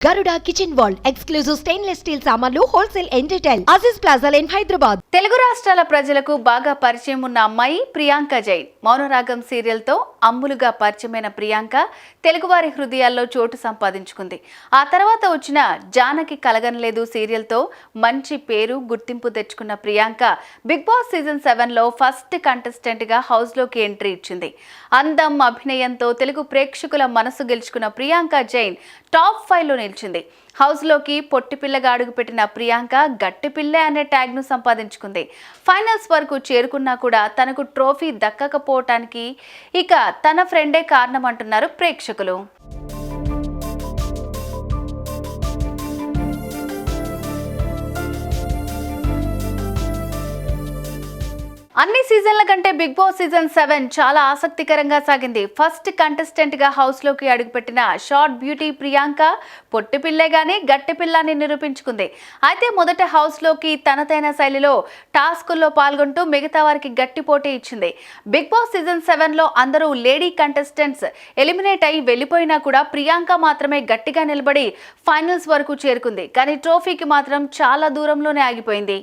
Garuda kitchen wall exclusive stainless steel సామాన్లు wholesale and retail Aziz plaza line Hyderabad Telugu రాష్ట్రాల ప్రజలకు బాగా పరిచయం ఉన్న అమ్మాయి ప్రియాంక జైన్. మౌనరాగం సీరియల్తో అమ్ములుగా పరిచయమైన ప్రియాంక తెలుగువారి హృదయాల్లో చోటు సంపాదించుకుంది. ఆ తర్వాత వచ్చిన జానకి కలగనలేదు సీరియల్తో మంచి పేరు గుర్తింపు తెచ్చుకున్న ప్రియాంక బిగ్ బాస్ సీజన్ సెవెన్లో ఫస్ట్ కంటెస్టెంట్గా హౌస్లోకి ఎంట్రీ ఇచ్చింది. అందం అభినయంతో తెలుగు ప్రేక్షకుల మనసు గెలుచుకున్న ప్రియాంక జైన్ టాప్ ఫైవ్లో నిలిచింది. హౌస్లోకి పొట్టి పిల్లగా అడుగుపెట్టిన ప్రియాంక గట్టి పిల్లే అనే ట్యాగ్ను సంపాదించుకుంది. ఫైనల్స్ వరకు చేరుకున్నా కూడా తనకు ట్రోఫీ దక్కకపోవటానికి ఇక తన ఫ్రెండే కారణం అంటున్నారు ప్రేక్షకులు. అన్ని సీజన్ల కంటే బిగ్ బాస్ సీజన్ సెవెన్ చాలా ఆసక్తికరంగా సాగింది. ఫస్ట్ కంటెస్టెంట్గా హౌస్లోకి అడుగుపెట్టిన షార్ట్ బ్యూటీ ప్రియాంక పొట్టి పిల్లే గాని గట్టి పిల్లని నిరూపించుకుంది. అయితే మొదట హౌస్లోకి తనదైన శైలిలో టాస్కుల్లో పాల్గొంటూ మిగతా వారికి గట్టి పోటీ ఇచ్చింది. బిగ్ బాస్ సీజన్ సెవెన్లో అందరూ లేడీ కంటెస్టెంట్స్ ఎలిమినేట్ అయి వెళ్ళిపోయినా కూడా ప్రియాంక మాత్రమే గట్టిగా నిలబడి ఫైనల్స్ వరకు చేరుకుంది. కానీ ట్రోఫీకి మాత్రం చాలా దూరంలోనే ఆగిపోయింది.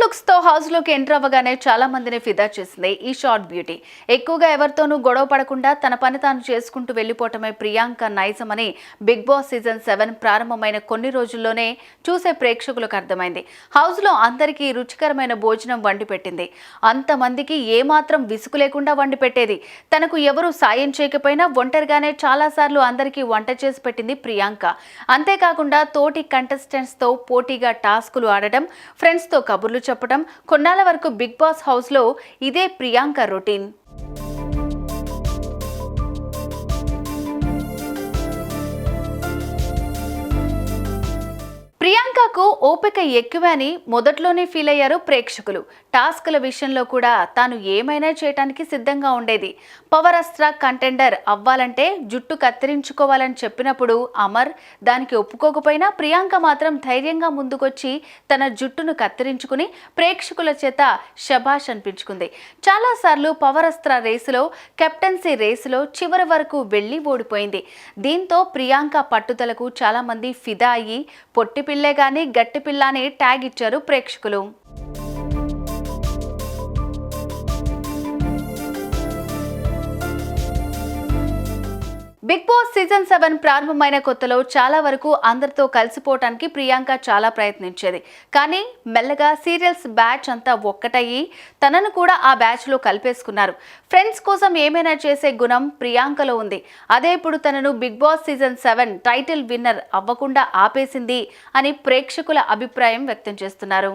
తన క్యూట్ లుక్స్తో హౌస్లోకి ఎంటర్ అవ్వగానే చాలా మందిని ఫిదా చేసింది ఈ షార్ట్ బ్యూటీ. ఎక్కువగా ఎవరితోనూ గొడవ పడకుండా తన పని తాను చేసుకుంటూ వెళ్ళిపోవటమే ప్రియాంక నైజమని బిగ్ బాస్ సీజన్ సెవెన్ ప్రారంభమైన కొన్ని రోజుల్లోనే చూసే ప్రేక్షకులకు అర్థమైంది. హౌస్లో అందరికీ రుచికరమైన భోజనం వండి పెట్టింది. అంతమందికి ఏమాత్రం విసుగు లేకుండా వండి పెట్టేది. తనకు ఎవరు సాయం చేయకపోయినా ఒంటరిగానే చాలాసార్లు అందరికీ వంట చేసి పెట్టింది ప్రియాంక. అంతేకాకుండా తోటి కంటెస్టెంట్స్తో పోటీగా టాస్కులు ఆడటం ఫ్రెండ్స్తో కబుర్లు చెప్పడం కొన్నాళ్ళ వరకు బిగ్ బాస్ హౌస్లో ఇదే ప్రియాంక రొటీన్. సినిమాకు ఓపిక ఎక్కువ అని మొదట్లోనే ఫీల్ అయ్యారు ప్రేక్షకులు. టాస్క్ల విషయంలో కూడా తాను ఏమైనా చేయటానికి సిద్ధంగా ఉండేది. పవర్ అస్త్ర కంటెండర్ అవ్వాలంటే జుట్టు కత్తిరించుకోవాలని చెప్పినప్పుడు అమర్ దానికి ఒప్పుకోకపోయినా ప్రియాంక మాత్రం ధైర్యంగా ముందుకొచ్చి తన జుట్టును కత్తిరించుకుని ప్రేక్షకుల చేత శభాష్ అనిపించుకుంది. చాలాసార్లు పవర్ అస్త్ర రేసులో కెప్టెన్సీ రేసులో చివరి వరకు వెళ్ళి ఓడిపోయింది. దీంతో ప్రియాంక పట్టుదలకు చాలామంది ఫిదా అయ్యి పొట్టిపిల్లే కానీ గాని గట్టి పిల్ల అని ట్యాగ్ ఇచ్చారు ప్రేక్షకులు. బిగ్ బాస్ సీజన్ సెవెన్ ప్రారంభమైన కొత్తలో చాలా వరకు అందరితో కలిసిపోవటానికి ప్రియాంక చాలా ప్రయత్నించేది. కానీ మెల్లగా సీరియల్స్ బ్యాచ్ అంతా ఒక్కటయ్యి తనను కూడా ఆ బ్యాచ్లో కలిపేసుకున్నారు. ఫ్రెండ్స్ కోసం ఏమైనా చేసే గుణం ప్రియాంకలో ఉంది. అదే ఇప్పుడు తనను big boss season seven title winner అవ్వకుండా ఆపేసింది అని ప్రేక్షకుల అభిప్రాయం వ్యక్తం చేస్తున్నారు.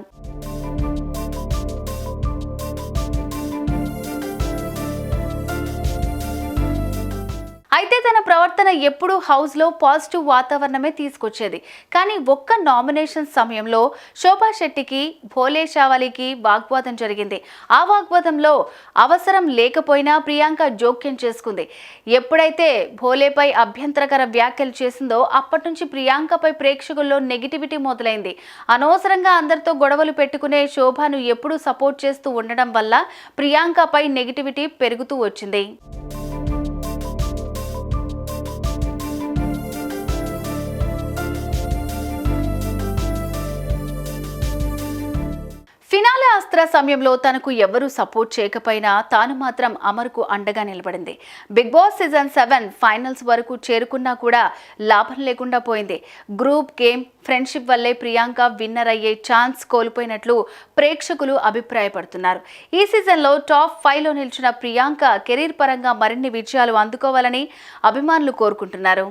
అయితే తన ప్రవర్తన ఎప్పుడూ హౌస్లో పాజిటివ్ వాతావరణమే తీసుకొచ్చేది. కానీ ఒక్క నామినేషన్ సమయంలో శోభా శెట్టికి భోలే షావలికి వాగ్వాదం జరిగింది. ఆ వాగ్వాదంలో అవసరం లేకపోయినా ప్రియాంక జోక్యం చేసుకుంది. ఎప్పుడైతే భోలేపై అభ్యంతరకర వ్యాఖ్యలు చేసిందో అప్పటి నుంచి ప్రియాంకపై ప్రేక్షకుల్లో నెగిటివిటీ మొదలైంది. అనవసరంగా అందరితో గొడవలు పెట్టుకునే శోభను ఎప్పుడూ సపోర్ట్ చేస్తూ ఉండడం వల్ల ప్రియాంకపై నెగిటివిటీ పెరుగుతూ వచ్చింది. ఫినాలే అస్త్ర సమయంలో తనకు ఎవరూ సపోర్ట్ చేయకపోయినా తాను మాత్రం అమర్కు అండగా నిలబడింది. Big boss season seven finals వరకు చేరుకున్నా కూడా లాభం లేకుండా పోయింది. గ్రూప్ గేమ్ ఫ్రెండ్షిప్ వల్లే ప్రియాంక విన్నర్ అయ్యే ఛాన్స్ కోల్పోయినట్లు ప్రేక్షకులు అభిప్రాయపడుతున్నారు. ఈ సీజన్లో టాప్ ఫైవ్లో నిలిచిన ప్రియాంక కెరీర్ పరంగా మరిన్ని విజయాలు అందుకోవాలని అభిమానులు కోరుకుంటున్నారు.